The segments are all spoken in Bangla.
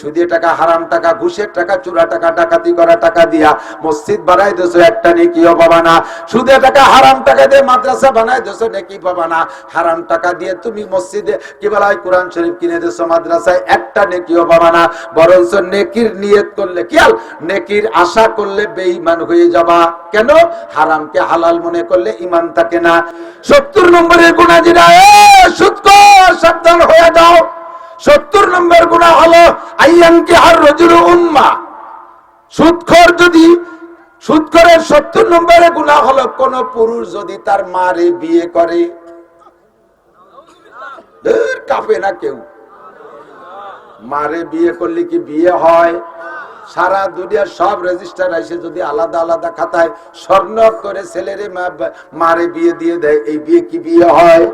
সুদে টাকা হারাম টাকা, ঘুষের টাকা, চুরা টাকা, ডাকাতি করা টাকা দিয়া মসজিদ বানাই দেছো একটা নেকিও পাবা না। সুদে টাকা হারাম টাকা দিয়ে মাদ্রাসা বানাই দেছো নেকি পাবা না। হারাম টাকা দিয়ে তুমি মসজিদে কি বলা কোরআন শরীফ কিনে দেছো মাদ্রাসায় একটা নেকিও পাবা না। বরঞ্চ নেকির নিয়ত করলে কিয়াল নেকির আশা করলে বেঈমান হয়ে যাবা। কেন? হারামকে হালাল মনে করলে ইমান থাকে না। সত্তর নম্বরের গুণা সুৎকর সাবধান হয়ে যাও। সত্তর নম্বর গুণা হলো, আইয়ানকে হার রজুর উম্মা। সুৎখর যদি, সুৎখরের সত্তর নম্বরে গুণা হলো, কোন পুরুষ যদি তার মারে বিয়ে করে। কাঁপে না কেউ। মারে বিয়ে করলে কি বিয়ে হয়? সারা দুনিয়ার সব রেজিস্টার এসে যদি আলাদা আলাদা খাতায় স্বর্ণ করে ছেলেরে মারে বিয়ে দিয়ে দেয়, এই বিয়ে কি বিয়ে হয়?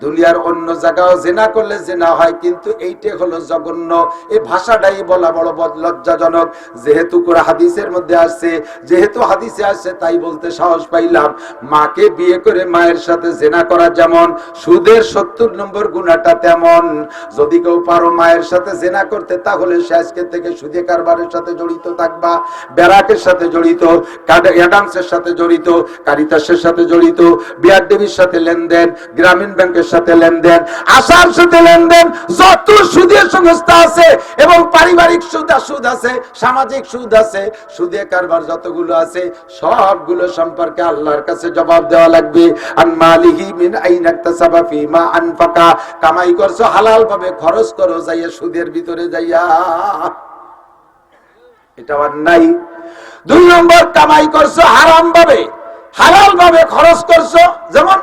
দুনিয়ার অন্য জায়গাও জেনা করলে জেনা হয়, কিন্তু এইটা হলো জঘন্য। এই ভাষাটাই বলা বড় বদ- লজ্জাজনক। যেহেতু করে হাদিসের মধ্যে আসছে, যেহেতু হাদিসে আসছে, তাই বলতে সাহস পাইলাম। মাকে বিয়ে করে মায়ের সাথে জেনা করা যেমন, সুদের সত্তর নম্বর গুণাটা তেমন। যদি কেউ পারো মায়ের সাথে জেনা করতে, তাহলে সে আজকে থেকে সুদে কারবারের সাথে জড়িত থাকবা, ব্যারাকের সাথে জড়িত অ্যাডামসের সাথে জড়িত, কারিতাসের সাথে জড়িত বিআরডিবির সাথে লেনদেন, গ্রামীণ ব্যাংকের সাথে লেনদেন আশার সাথে লেনদেন, যত সুদের সংস্থা আছে এবং পারিবারিক সুদ সুদ আছে, সামাজিক সুদ আছে, সুদে কারবার যতগুলো আছে, সবগুলো সম্পর্কে আল্লাহর কাছে জবাব দেওয়া লাগবে। আন মালিহি মিন আইনা ইকতাসাবা ফিমা আনফাকা। কামাই করছ, হালাল ভাবে খরচ করো, যাইয়া সুদের ভিতরে যাইয়া। এটা অন্যায়। দুই নম্বর, কামাই করছ, হারাম ভাবে, হালাল ভাবে খরচ করছ, যেমন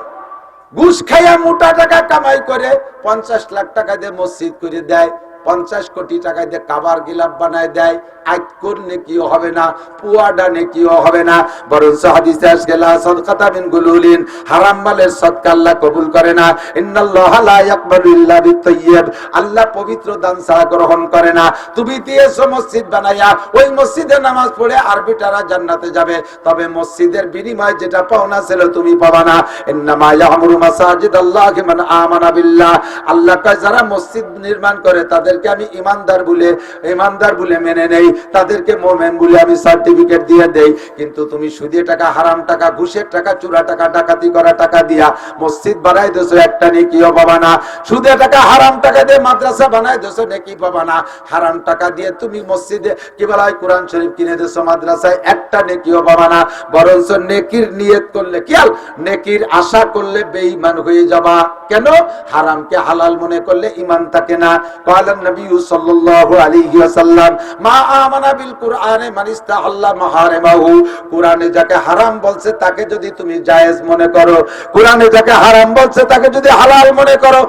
ঘুষ খাইয়া মোটা টাকা কামাই করে পঞ্চাশ লাখ টাকা দিয়ে মসজিদ করে দেয়। পঞ্চাশ কোটি টাকা দিয়ে কাবার গিলাপ বানায় দেয় আইত করলে কিও হবে না, পুয়াডা নেকিও হবে না। বরং হাদিসে আসছে লা সাদকাতা মিন গুলুলিন, হারাম মালের সদকা আল্লাহ কবুল করে না। ইন্নাল্লাহ লা ইয়াকবালু ইল্লা বিতাইয়্যিব আল্লাহ পবিত্র দান ছাড়া গ্রহণ করে না। তুমি দিয়েছ মসজিদ বানাইয়া, ওই মসজিদে নামাজ পড়ে আরবিটারা জান্নাতে যাবে। তবে মসজিদের বিনিময় যেটা পাওনা ছিল তুমি পাবা না। ইন্নামা ইয়ামুরু মাসাজিদ আল্লাহি মান আমানা বিল্লাহ। আল্লাহ কয়, যারা মসজিদ নির্মাণ করে তাদেরকে আমি ইমানদার বলে ইমানদার বলে মেনে নেই। তাদেরকে মোমেন বলে আমি সার্টিফিকেট দিয়ে দেই। কিন্তু তুমি সুদে টাকা, হারাম টাকা, ঘুষের টাকা, চুরা টাকা, ডাকাতি করা টাকা দিয়া মসজিদ বানাই দেছো একটা নেকিও পাবা না। সুদে টাকা, হারাম টাকা দিয়ে মাদ্রাসা বানাই দেছো নেকি পাবা না। হারাম টাকা দিয়ে তুমি মসজিদে কি বলা হয়, কোরআন শরীফ কিনে দেশ মাদ্রাসায়, একটা নেকিও পাবা না। বরঞ্চ নেকির নিয়ত করলে কি আল নেকির আশা করলে বেঈমান হয়ে যাবা। কেন? হারামকে হালাল মনে করলে ইমান থাকে না। কালান যাকে হারাম বলছে তাকে যদি তুমি জায়েজ মনে করো। যাকে হারাম বলছে তাকে যদি হালাল মনে করো।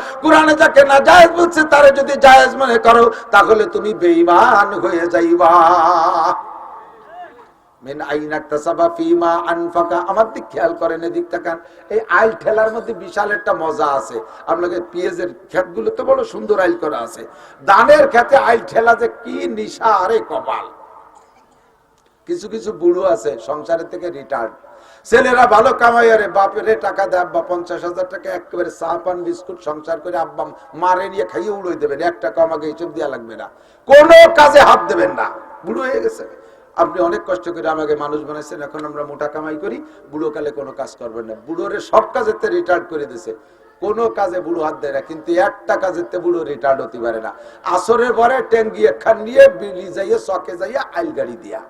যাকে না জায়েজ বলছে যদি জায়েজ মনে করো, তাহলে তুমি বেইমান হয়ে যাইবা। মিন আইনা তাসাবা ফিমা আনফাকা। আমার দিক খেয়াল করেন, এদিক তাকান। এই আইল ঠেলার মধ্যে বিশাল একটা মজা আছে। আপনাকে তো বড় সুন্দর আইল করা আছে। দানের আইল ঠেলা যে কি নিশা, আরে কপাল। কিছু কিছু বুড়ো আছে সংসারের থেকে রিটার্ন ছেলেরা ভালো কামাই আরে বাপেরে টাকা দেয়, আব্বা পঞ্চাশ হাজার টাকা একেবারে চা, পান, বিস্কুট সংসার করে আব্বা মারে নিয়ে খাইয়ে উড়োই দেবেন। এক টাকা আমাকে এইসব দেওয়া লাগবে না। কোনো কাজে হাত দেবেন না। বুড়ো হয়ে গেছে। আপনি অনেক কষ্ট করে আমাকে মানুষ বানাইছেন, এখন আমরা মোটা কামাই করি, বুড়ো কালে কোনো কাজ করবেন না। বুড়োরে সব কাজেতে রিটায়ার্ড করে দিছে। কোনো কাজে বুড়ো হাত দেয় না, কিন্তু একটা কাজেতে বুড়ো রিটায়ার্ড হতে পারে না। আসরের পরে ট্যাঙ্গি একখান নিয়ে বিলি যাইয়ে, চকে যাইয়া আইল গাড়ি দিয়া।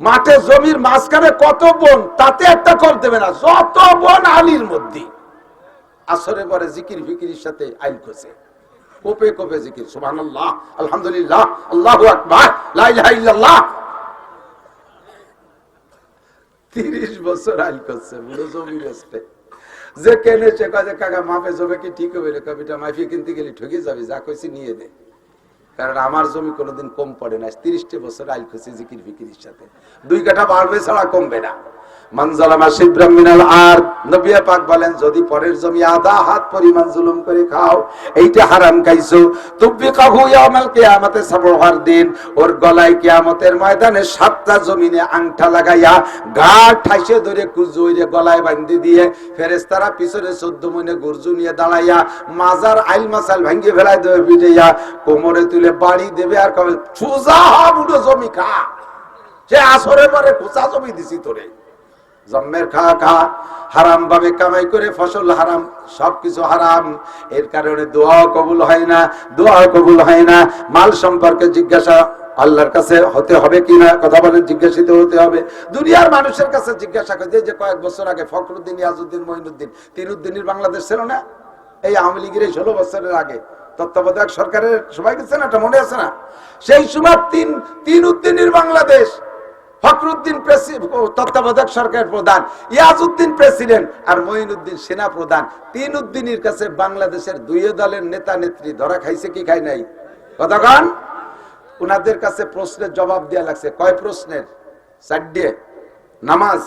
মাঠে জমির মাঝখানে কত বোন, তাতে একটা কর দেবে না, যত বোন আলির মধ্যে। আসরে পরে জিকির ফিকিরির সাথে আইল খোঁজে কোপে কোপে জিকির। সুবহানাল্লাহ, আলহামদুলিল্লাহ, আল্লাহু আকবার, লা ইলাহা ইল্লাল্লাহ। 30 বছর আল করছে, বুড়ো জমি বেচতে। যে কেনে সে কাজে কাকা মাপে জবে কি? ঠিক হবে রে কবিটা মাফিয়ে কিনতে গেলে ঠকে যাবে, যা কইছি নিয়ে দে কারণ আমার জমি কোনোদিন কম পড়ে না। তিরিশটি বছর আইল খুশি জিকির ফিকিরির সাথে। দুই কাঠা বাড়বে ছাড়া কমবে না। ময়দানে সাতটা লাগাইয়া গা ধরে দিয়ে পিছনে চোদ্দ মনে গুরজু নিয়ে দাঁড়াইয়া মাজার আইল মাসাল ভাঙ্গি দেবে পিটাইয়া কোমরে তুলে বাড়ি দেবে আর কবে? সুজা বুড়ো জমি খা। সে আসরে পরে কুচা জমি দিছি তোরে। জন্মের খা খা। হারাম ভাবে কামাই করে ফসল হারাম, সবকিছু হারাম। এর কারণে দোয়া কবুল হয় না, দোয়া কবুল হয় না। মাল সম্পর্কে জিজ্ঞাসা আল্লাহর কাছে হতে হবে কিনা কথা বলেন জিজ্ঞাসিত হতে হবে। দুনিয়ার মানুষের কাছে জিজ্ঞাসা করে, যে কয়েক বছর আগে ফখরুদ্দিন ইয়াজুদ্দিন মহিনুদ্দিন তিনুদ্দিনের বাংলাদেশ ছিল না? এই আওয়ামী লীগের এই ষোলো বছরের আগে। তত্ত্বাবধায়ক সরকারের সবাই গেছে না? এটা মনে আছে না? সেই সময় তিন তিন উদ্দিনের বাংলাদেশ, ফখরুদ্দিন তত্ত্বাবধায়ক সরকারের প্রধান, ইয়াজউদ্দিন প্রেসিডেন্ট আর মঈনুদ্দিন সেনা প্রধান। তিন উদ্দিনের কাছে বাংলাদেশের দুই দলের নেতা নেত্রী ধরা খাইছে কি খাই নাই? কতক্ষণ উনাদের কাছে প্রশ্নের জবাব দেওয়া লাগছে। কয় প্রশ্নের? চারটে নামাজ,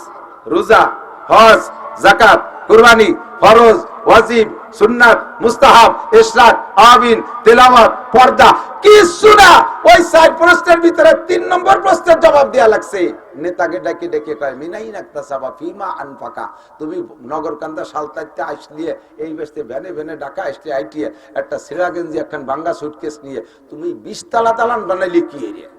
রোজা, হজ জাকাত কুরবানি, ফরজ, ওয়াজিব সুন্নাত, মুস্তাহাব ইশরাক আমিন, তেলাওয়াত, পর্দা কিছু না। ওই চার প্রশ্নের ভিতরে তিন নম্বর প্রশ্নের জবাব দেয়া লাগছে। নেতাকে ডাকে ডেকে কয়, মিনাই নাকতা সাবা ফিমা আনফাকা। তুমি নগরকান্দা সালতাইতে আসলিয়ে এই বেসতে ভ্যানে ভ্যানে ডাকা আসলে আইটিয়ে একটা সিরা গেঞ্জি একখান বাঙ্গা সুটকেস নিয়ে, তুমি বিশ তালা তালান বানাইলে কি এরিয়া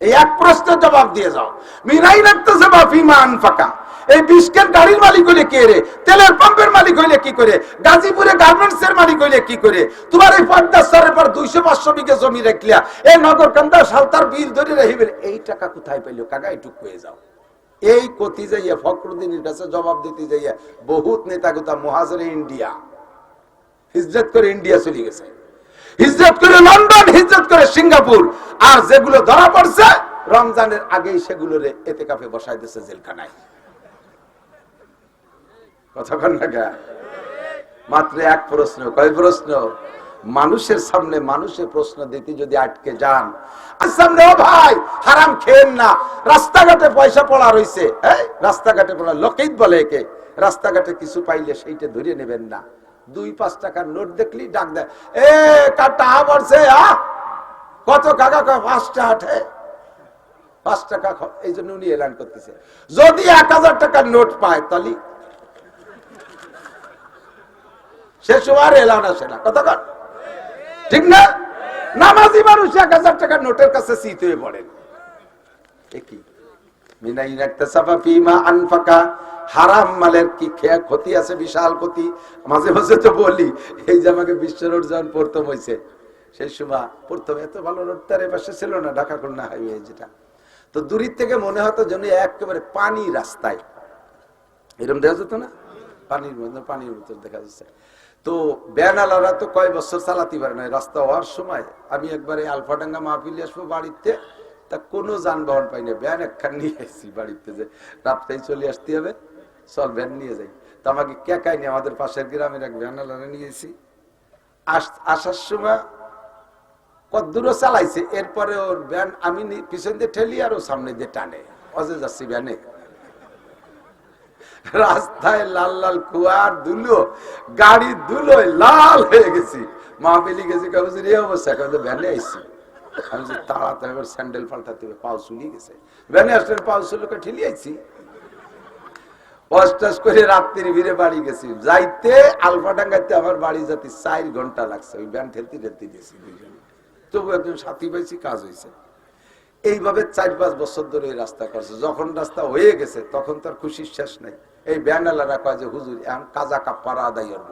এই এক প্রশ্নের জবাব দিয়ে যাও। মিনাই রাখতেছে বা ফিমা আনফাকা। এই বিস্কের গাড়ির মালিক হইলে কে রে? তেলের পাম্পের মালিক হইলে কি করে? গাজীপুরে গার্মেন্টস এর মালিক হইলে কি করে? তোমার এই পদ্মা সরের পর দুইশো পাঁচশো বিঘে জমি রাখলিয়া এই নগর কান্দা সালতার বিল ধরে রাখিবেন। এই টাকা কোথায় পাইলো? কাকা এইটুক হয়ে যাও। এই কতি যাইয়া, ফখরুদ্দিনের কাছে জবাব দিতে যাইয়া, বহুত নেতা গোতা মহাজরে ইন্ডিয়া। হিজরত করে ইন্ডিয়া চলে গেছে। হিজরত করে লন্ডন হিজরত করে সিঙ্গাপুর। আর যেগুলো ধরা পড়ছে রমজানের আগেই সেগুলোরে এতে কাপে বসাই দিচ্ছে জেলখানায় মাত্র এক প্রশ্ন কয় প্রশ্ন? মানুষের সামনে মানুষের প্রশ্ন দিতে যদি আটকে যান সামনে ও ভাই হারাম খেয়েন না। রাস্তাঘাটে পয়সা পড়া এই, রাস্তাঘাটে পড়া লোকেই বলে একে। রাস্তাঘাটে কিছু পাইলে সেইটা ধরে নেবেন না। দুই পাঁচ টাকার নোট দেখলি, ডাক দেয়, এ কার টাকা পড়ছে? কত কাকা কয় পাঁচটা আঠে পাঁচ টাকা এই জন্য উনি এলান করতেছে। যদি এক হাজার টাকার নোট পায়, তাহলে সে সময় এলান আসে না। কতক্ষণ ঠিক না? নামাজি মানুষ এক হাজার টাকার নোটের কাছে শীত হয়ে পড়েন হারাম মালের কি ক্ষতি আছে? বিশাল ক্ষতি। মাঝে মাঝে তো বলি, এই যে আমাকে বিশ্ব প্রথম হয়েছে সেই সময় প্রথম এত ভালো ছিল না, ঢাকা খুলনা হাইওয়ে যেটা। তো দূরের থেকে মনে হতো যেন একেবারে পানি রাস্তায়। এরকম দেখা যেত না? পানির মধ্যে, পানির ভিতর দেখা যাচ্ছে। তো ব্যানালারা তো কয় বছর চালাতে পারে না। রাস্তা হওয়ার সময় আমি একবারে আলফাডাঙ্গা মাহফিলে আসব বাড়িতে। তা কোনো যানবাহন পাই না। ভ্যান একখান নিয়ে এসেছি বাড়িতে যে রাস্তায় চলে আসতে হবে, চল ভ্যান নিয়ে যাই। তো আমাকে কেকাই নিয়ে আমাদের পাশের গ্রামের এক ভ্যানালারা নিয়েছি আস- আসার সময় কদ্দূরও চালাইছে, এরপরে ওর ভ্যান আমি পিছন দিয়ে ঠেলি আর ও সামনে দিয়ে টানে। অজে যাচ্ছি ভ্যানে। রাস্তায় লাল লাল কুয়ার ধুলো গাড়ি ধুলোয় লাল হয়ে গেছি। মা বেলি গেছি কাগজ এই অবস্থা ভ্যানে আইসি আমি তাড়াতাড়ি স্যান্ডেল পাল্টাতে হবে, পাও চুলিয়ে গেছে। ভ্যানে আসলে পাও চুলোকে ঠেলি আইছি। করে রাত্রির ভিড়ে বাড়ি গেছি। যাইতে আমার বাড়ি যাতে চার ঘণ্টা লাগছে। ওই ভ্যান ঠেলতে ঠেলতে গেছি তবু একজন সাথী পাইছি, কাজ হয়েছে এইভাবে চার পাঁচ বছর ধরে রাস্তা করছে। যখন রাস্তা হয়ে গেছে, তখন তার খুশির শেষ নেই। এই ব্যানালারা কয় যে, হুজুর, এখন কাজা কাপ্পারা আদায় করব।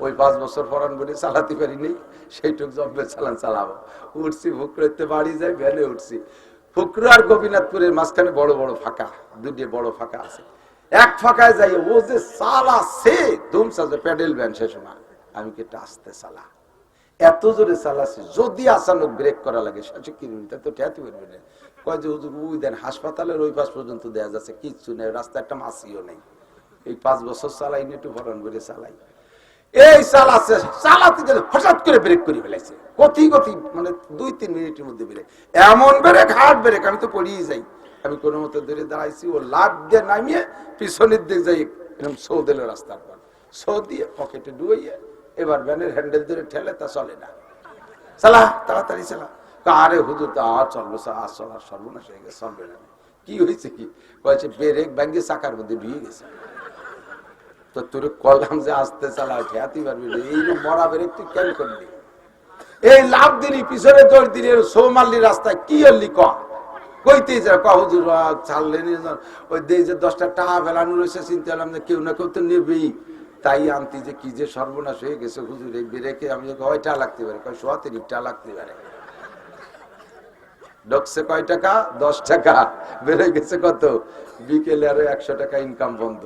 ওই পাঁচ বছর ফরান বলে, চালাতে পারি নি। সেইটুক জব্বে চালান, চালাবো। উঠছি, ফুকরেতে বাড়ি যাই, ভ্যানে উঠছি। ফুকরু আর গোপীনাথপুরের মাঝখানে বড় বড় ফাঁকা। দুটি বড় ফাঁকা আছে। এক ফাঁকায় যাই, ও যে চালা সে ধুমসা যে প্যাডেল ভ্যান সে সময়। আমি কি আসতে চালা? এত জোরে চালাচ্ছে যদি আচানক ব্রেক করা লাগে তো পারবে না। কয় যে, হুজুর দেন, হাসপাতালের ওই পাশ পর্যন্ত দেয়া যাচ্ছে, কিচ্ছু নেই রাস্তা একটা মাসিও নেই। এই পাঁচ বছর চালাই নিয়ে একটু ভরণ করে চালাই। এই চালাচ্ছে চালাতে গেলে হঠাৎ করে ব্রেক করে ফেলাইছে। গতি গতি মানে দুই, তিন মিনিটের মধ্যে ব্রেক এমন ব্রেক হার্ড ব্রেক আমি তো পড়িয়ে যাই। আমি কোনো মতো ধরে দাঁড়াইছি, ও লাভ দিয়ে নামিয়ে পিছনের দিক যাই, এরকম সৌ রাস্তার পর। সৌ দিয়ে পকেটে ডুবাইয়ে এবার ভ্যানের হ্যান্ডেল ধরে ঠেলে, তা চলে না। চালা, তাড়াতাড়ি চালা। আরে হুজুর, তা আর চলবো আর চলার সর্বনাশ হয়ে গেছে, চলবে না। কি হয়েছে কি? কয়েছে ব্রেক ব্যাঙ্গে চাকার মধ্যে ঢুয়ে গেছে। তো তোর কলাম যে আসতে চালা ঠেয়াতে পারবি। এই মরা তুই কেন করলি? এই লাভ দিলি পিছনে দৌড় দিলি সৌমাল্লি রাস্তায় কি হলি ক? কইতেই যা ক হুজুর আহ, ছাড়লে নি যা। ওই দেই যে দশটা টাকা ফেলানো রয়েছে চিন্তা করলাম যে কেউ না কেউ তো নেবেই। তাই আনতি যে কি যে সর্বনাশ হয়ে গেছে হুজুর এই বেরেকে আমি কয়টা লাগতে পারে? কয় সোয়া তিরিশটা লাগতে পারে। ঢুকছে কয় টাকা? দশ টাকা। বেড়ে গেছে কত? বিকেলে আরও একশো টাকা ইনকাম বন্ধ।